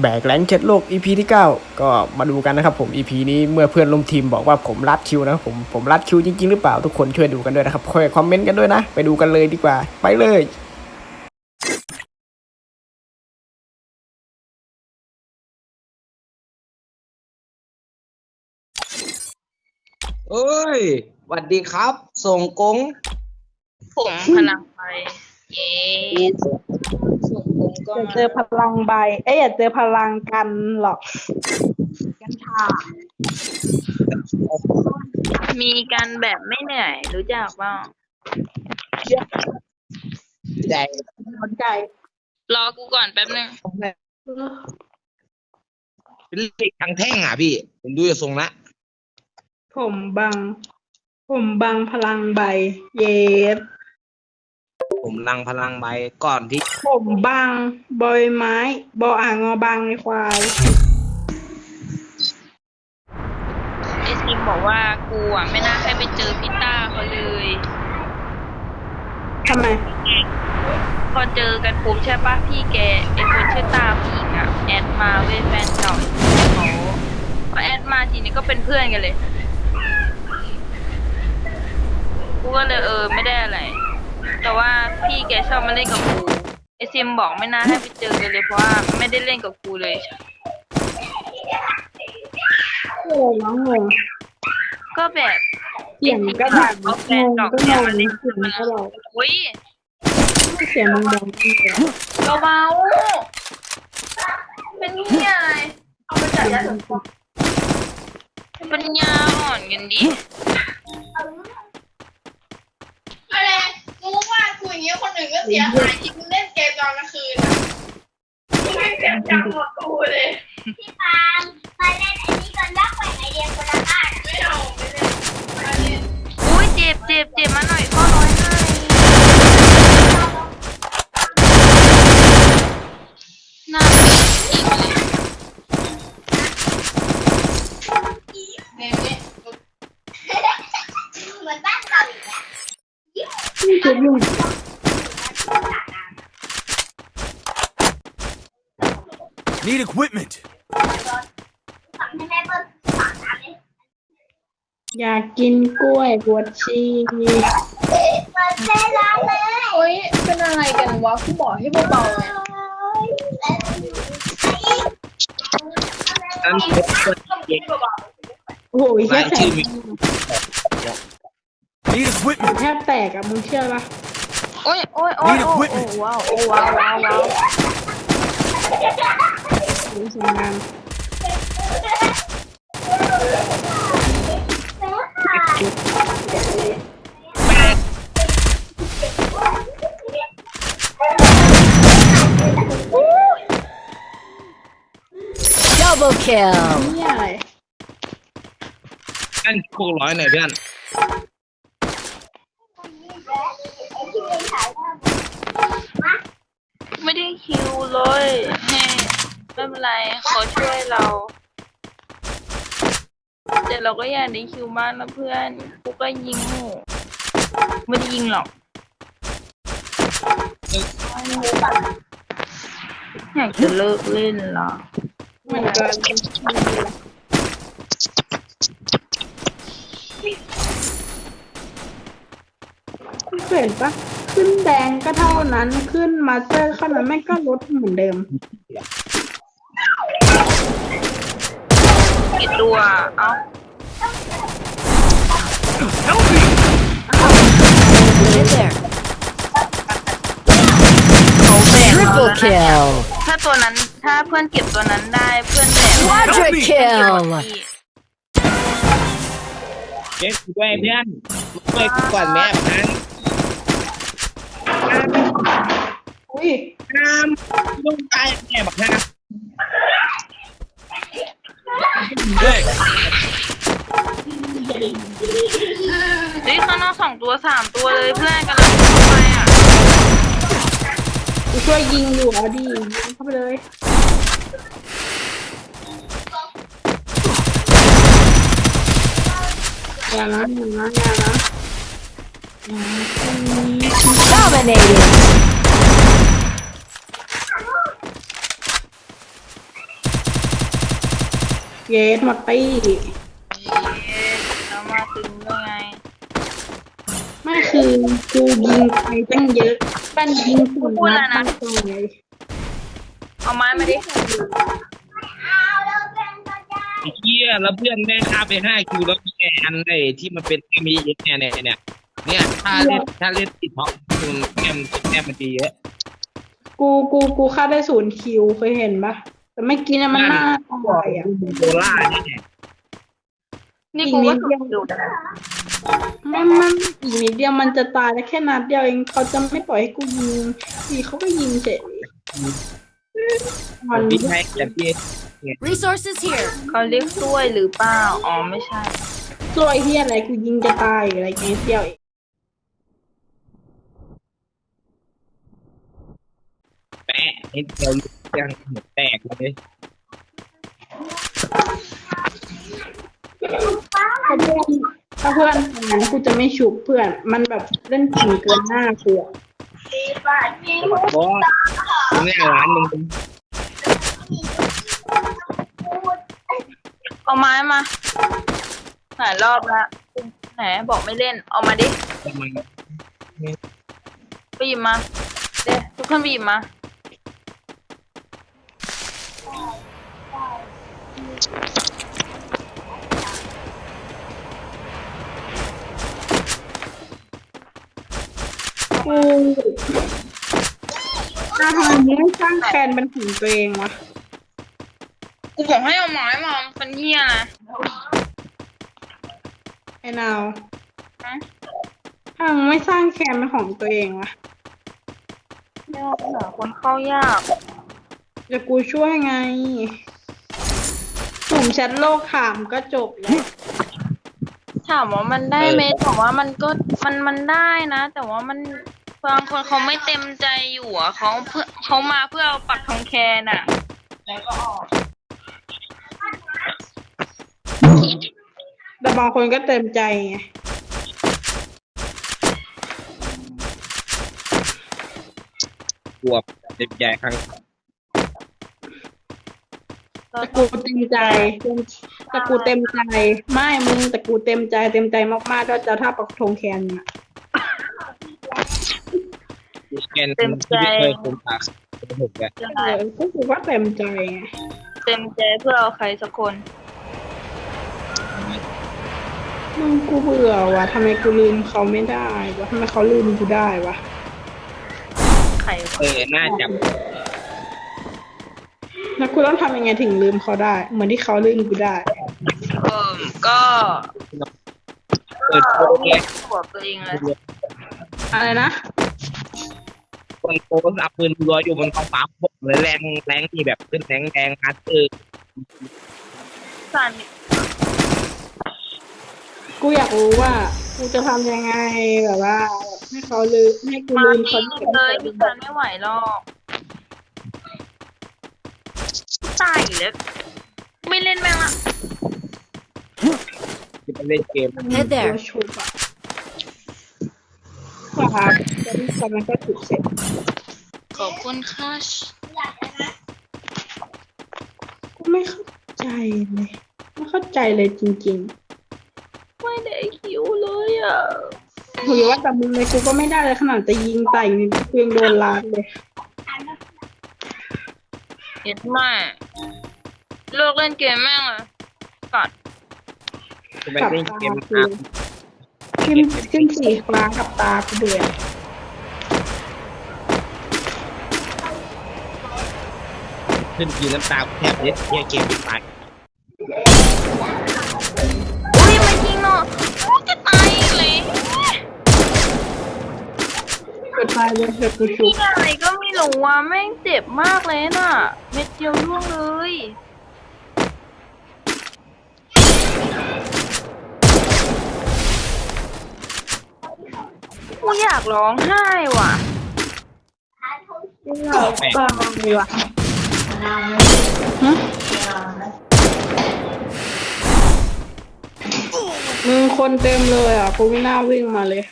แบกแรงเจ็ดโลก EP ที่ 9 ก็มาดูกันนะครับผม EP นี้เมื่อเพื่อนร่วมทีมบอกว่าผมรัดคิวนะครับผมผมรัดคิวจริง ๆ หรือเปล่าทุกคนช่วยดูกันด้วยนะครับคอยคอมเมนต์กันด้วยนะ ไปดูกันเลยดีกว่า ไปเลยเอ้ยสวัสดีครับ ส่งกงผมพลังไป เย้ส่งผมก็อย่ามาเจอพลังใบ เอ้ยอย่าเจอพลังกันหรอก กันชามีกันแบบไม่เหนื่อย รู้จักเปล่าใหญ่สนใจ รอกูก่อนแป๊บนึง เป็นเหล็กทั้งแท่งอะพี่ ผมดูจะทรงละผมบัง ผมบังพลังใบ เยส ผมลังพลังใบก่อนที่ผมบังบอยไม้บออ่างงอบังในควายไอซิมบอกว่ากูอะไม่น่าให้ไปเจอพี่ต้าเขาเลยทำไม พอเจอกันปุ๊บใช่ปะพี่แกไอคนชื่อตาผู้หญิงอะแอดมาเว้ยแฟนเก่าเขาพอแอดมาทีนี้ก็เป็นเพื่อนกันเลย กูก็เลยเออไม่ได้อะไร แต่ว่าพี่แกชอบมาเล่นกับกูไอซิมบอกไม่น่าให้ไปเจอกันเลยเพราะว่าไม่ได้เล่นกับกูเลยโอ้น้องงงก็แบบเสียงก็ดังเอาแฟงงเก่าก็แกงงมาเล่นเสียงก็บอกอุ้ยเสียงมันดังจริงเลยเบาเป็นเหี้ยอะไรเอาไปจัดยาสระผมปัญญาอ่อนกันดิอะไร กูว่ากูอย่างเงี้ยคนอื่นก็เสียหายที่กูเล่นเกมตอนกลางคืนอะกูไม่เสียจังหมดกูเลยพี่ปางมาเล่นไอ้นี่กันรักแหว่งไอเดียคนละบ้านอะไม่เอาไม่เล่นไม่เล่น อุ้ยเจ็บเจ็บเจ็บมาหน่อยข้อร้อยให้น่าอีกเลย เล่นเล่น เหมือนบ้านเก่าอีกแล้ว นี่คือยุ่ง Need equipment. ฝังให้แม่เปิ้ลฝังน้ำเลยอยากกินกล้วยบวชชีเปิดเซร้านเลยโอ้ยเป็นอะไรกันวะกูบอกให้เบาๆไงนั้นเพชรเปิดเด็กโอ้ยแค่แสชื่องมี Need equipment. แทบแตกอะมึงเชื่อปะโอ้ยโอ้ยโอ้ยโอ้ยโอ้ยว้าวโอ้ว้าวว้าวว้าวมึงเสียงดัง Double kill. นี่อะไรนั่นพวกร้อยหน่อยเพื่อน ไม่ได้คิวเลยให้ ไม่เป็นไรเขาช่วยเรา แต่เราก็อยากได้คิวมากนะเพื่อนกูก็ยิงหมูไม่ได้ยิงหรอกอยากจะเลิกเล่นละเหมือนกันเห็นปะขึ้นแดงก็เท่านั้นขึ้นมาสเตอร์เข้านั้นแม่ก็ลดเหมือนเดิม กี่ตัวเอ้า Right there. Triple kill. ถ้าตัวนั้นถ้าเพื่อนเก็บตัวนั้นได้เพื่อนแบก Quadra kill. เด็กกูด้วยเพื่อนช่วยกูก่อนแม่พันอุ้ยน้ำต้องตายแม่บักฮะ Hey, เฮ้ยข้างนอกสองตัวสามตัวเลยเพื่อนกันลังไปอะกูช่วยยิงอยู่เอาดิยิงเข้าไปเลยอย่านะอย่านะอย่านะ Dominating. เยสมาตี้เอ๊ะแล้วมาตึงได้ไงไม่คือกูยิงไปตั้งเยอะตั้งยิงสุดนัดตั้งตัวเลยเอาไม้มาดิไอ้เหี้ยแล้วเพื่อนแม่งฆ่าไปห้าคิวแล้วมีแอนไอ้ที่มันเป็นแอมเยอะเนี่ยเนี่ยเนี่ยเนี่ยถ้าเล่นถ้าเล่นติดท็อปมันแต้มแต้มมันดีเยอะกูกูกูฆ่าได้ศูนย์คิวเคยเห็นปะ แต่ไม่กินอะมันน่าตายอะโบล่าเนี่ยนี่กูก็ถูกดูนะมันมันอีกนิดเดียวมันจะตายแล้วแค่นัดเดียวเองเขาจะไม่ปล่อยให้กูยิงทีเขาก็ยิงเฉยมันพี่ให้แต่พี่ Resources here. เขาเรียกช่วยหรือเปล่าอ๋อไม่ใช่ซวยที่อะไรกูยิงจะตายอยู่อะไรเงี้ยเดียวเองแปะนิดเดียว ยังหัวแตกเลยถ้าเพื่อนถ้าเพื่อนทำงานกูจะไม่ฉุบเพื่อน มันแบบเล่นถึงเกินหน้ากูอะบอสเนี่ยร้านมึงเอาไม้มาหลายรอบแล้วไหนบอกไม่เล่น เอามาดิ ทำไมไปหยิบมา เด้ทุกคนไปหยิบมา กูถ้าทำไมมึงไม่สร้างแคนเป็นของตัวเองวะ กูบอกให้เอาไม้มามันเป็นเหี้ยนะไอ้นาวฮะถ้ามึงไม่สร้างแคนเป็นของตัวเองวะไม่เอาหาคนเข้ายากเดี๋ยวกูช่วยไง สุ่มแชทโลกถามก็จบแล้วถามว่ามันได้ไหมแต่ว่ามันก็มันมันได้นะ แต่ว่ามันบางคนเขาไม่เต็มใจอยู่อะเขาเพื่อเขามาเพื่อเอาปักทองแคนอะแต่บางคนก็เต็มใจไงบวบเด็กใหญ่ครั้ง แต่กูเต็มใจแต่กูเต็มใจ ไม่มึงแต่กูเต็มใจเต็มใจมากๆก็จะถ้าปักธงแคนน่ะเกนที่ไม่เคยคุมตาเป็นหกเลยเออก็คือว่าเต็มใจไงเต็มใจเพื่อเอาใครสักคนมึงกูเบื่อว่ะทำไมกูลืมเขาไม่ได้วะทำไมเขาลืมกูได้วะใครเออน่าจับ แล้วกูต้องทำยังไงถึงลืมเขาได้ เหมือนที่เขาลืมกูได้เออก็เปิดโปรแกรมหัวตัวเองเลยอะไรนะคนโพสอัพปืนรัวอยู่บนท้องฟ้าผมเลยแรงแรงที่แบบขึ้นแรงแรงฮัตเตอร์สั่นกูอยากรู้ว่ากูจะทำยังไงแบบว่าแบบให้เขาลืมให้กูมาลืมที่เขาได้เลยพี่ซันไม่ไหวหรอก ตายอยู่แล้วไม่เล่นแม่งละที่ไปเล่นเกม Head ตัว there. ชุบอะครับแล้วตอนนั้นก็ถูกเสร็จขอบคุณค่ะกูไม่เข้าใจเลยไม่เข้าใจเลยจริงไม่ได้คิวเลยอะๆกูอย่าว่าแต่มึงเลยกูก็ไม่ได้เลยขนาดจะยิงไต่นี่กูยังโดนลาดเลย เห็นไหม เลิกเล่นเกมแม่งเลยกัดจะไปเล่นเกมกับตาอัพจิ้มจิ้มสีคล้างกับตากูเบื่อขึ้นกีน้ำตาแทบเล็ดเนี่ยเกมตายอุ้ยมันยิงเนาะอุ๊ยจะตายอีกเลยเกิดตายเลยเกิดกูชุนี่บอะไรก็ไม่รู้ว่าแม่งเจ็บมากเลยน่ะ เม็ดเดียวร่วงเลย กูอยากร้องไห้ว่ะตายเลยว่ะฮะมึงคนเต็มเลยอะกูไม่น่าวิ่งมาเลย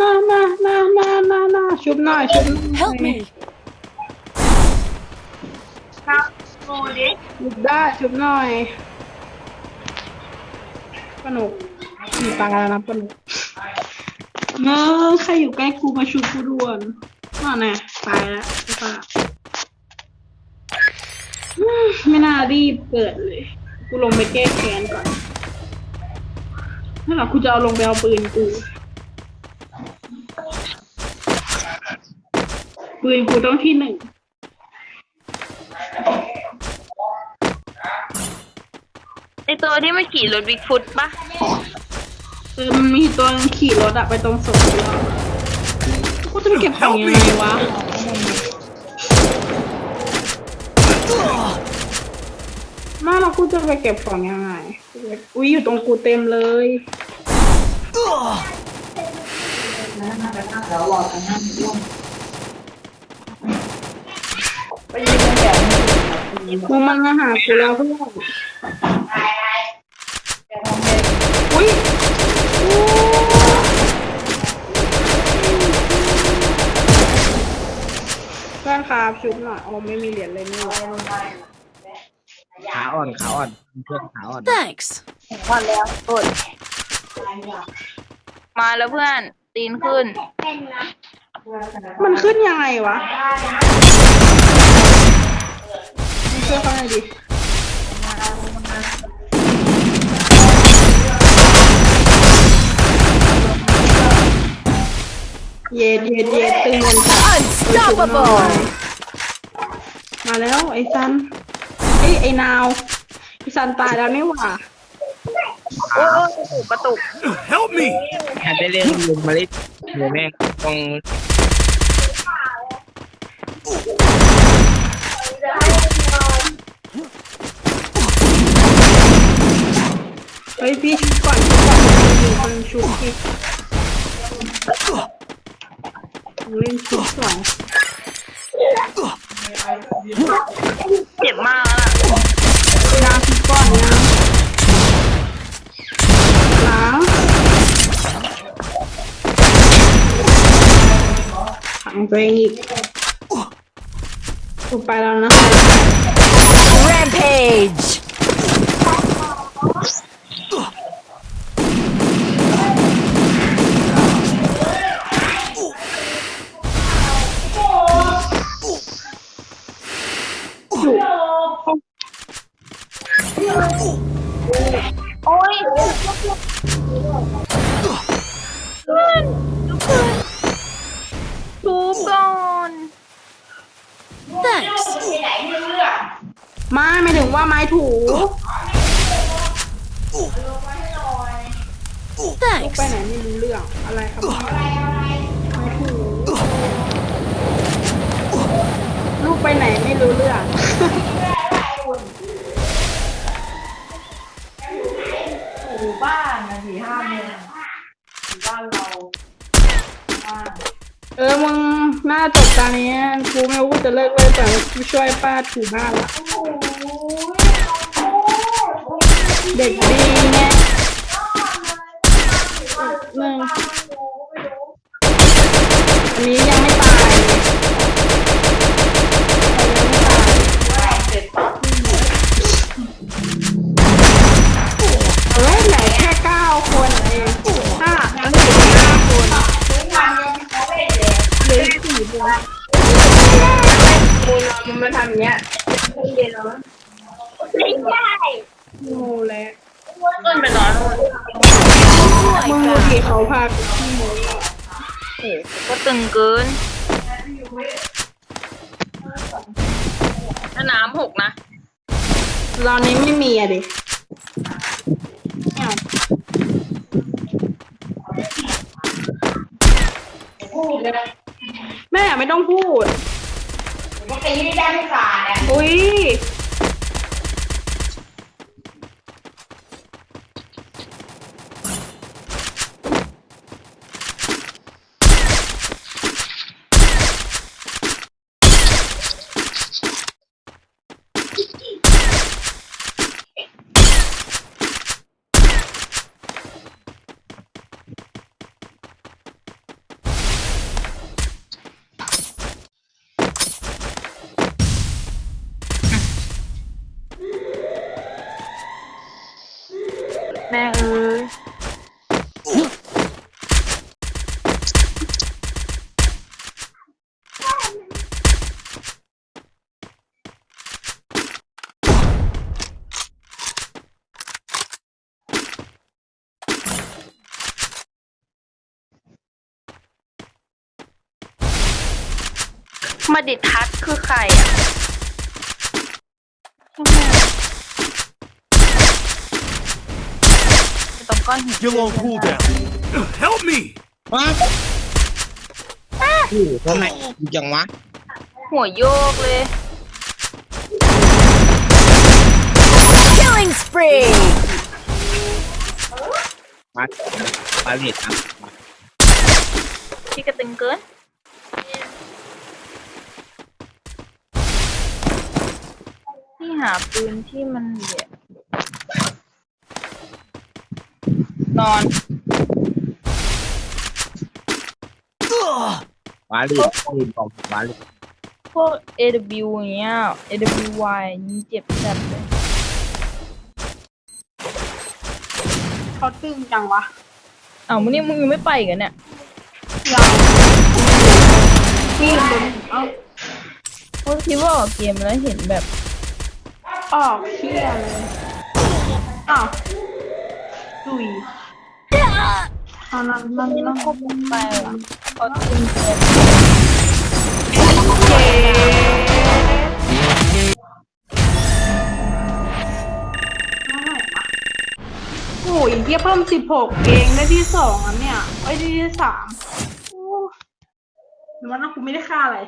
น่าน่าน่าน่าน่าน่าชุบหน่อยชุบหน่อย Help me. ครับหยุดได้ชุบหน่อยปนุกมีตายแล้วนะปนุก เออใครอยู่ใกล้กูมาชุบกูด่วนน่าแน่ตายแล้วใช่ปะไม่น่ารีบเกิดเลย กูลงไปแก้แค้นก่อนนั่นแหละกูจะเอาลงไปเอาปืนกู ปืนกูต้องที่หนึ่งไอตัวที่มันขี่รถบิ๊กฟุตปะ เออมันมีตัวขี่รถอะไปตรงศพแล้วกูจะไปเก็บของยังไงวะ มาแล้วกูจะไปเก็บของยังไง อุ้ยอยู่ตรงกูเต็มเลยมึงมันมาหากูแล้วเพื่อนอุ้ยเพื่อนครับ ชุบหน่อยโอ้ไม่มีเหรียญเลยนี่ขาอ่อนขาอ่อนเพื่อนขาอ่อน Thanks. มาแล้วกดมาแล้วเพื่อน ตีนขึ้น มันขึ้นยังไงวะช่วยเขาหน่อยดิเย็ดเย็ดเย็ดตึงเงินค่ะ Unstoppable. มาแล้ว ไอ้ซันไอ้ยไอ้นาวไอ้ซันตายแล้วนี่หว่าโอ้ยกระตุก Help me! แค่ได้เล่นลงมาเล่นเดี๋ยวแม่งต้องเฮ้ยพี่ชุบก่อนชุบก่อนมีคนชุบพี่ผมเล่นชุบสอง เจ็บมากแล้วล่ะนาวชุบก่อนนะหลังขังตัวเองอีกกูไปแล้วนะ Rampage. ทุบก่อน Thanks. ไม่ไม่ถึงว่าไม้ถู Thanks. ไปไหนไม่รู้เรื่อง อะไรครับไม้ถูลูกไปไหนไม่รู้เรื่อง เลยแต่กูช่วยป้าถูบ้านละ เด็กดีไงห เกินถ้าน้ำหกนะ เรานี้ไม่มีอะดิไม่เอาแม่ไม่ต้องพูด ปกติไม่ได้ไม่ขาดอะ อุ้ย มาดิทัศน์คือใครอะตรงก้อนหิน You're on cooldown. Help me! ว้าโอ้โหทำไมจังวะหัวโยกเลย Killing spree. มาปาเลตนะ พี่กระตึงเกิน หาปืนที่มันเดี๋ยนอนปาเลตนี่บอกปาเลตพวก AW อย่างเงี้ย AWY นี่เจ็บจัดเลยเขาตึงจังวะอ้าวมึงนี่มึงยังไม่ไปอีกันเนี่ยยังนี่บนเอ้า พวกที่ว่าออกเกมแล้วเห็นแบบ ออกเชี่ยเลยอ้าวดุยตอนนั้นมันนี่ต้มัอนงคบไปว่ะเขาตึงเกินเย้โอ้ยเฮียเพิ่มสิบหกเองได้ที่สองอันเนี่ยไอ้ที่สามโอ้หรือว่าน่ากูไม่ได้ค่าอะไร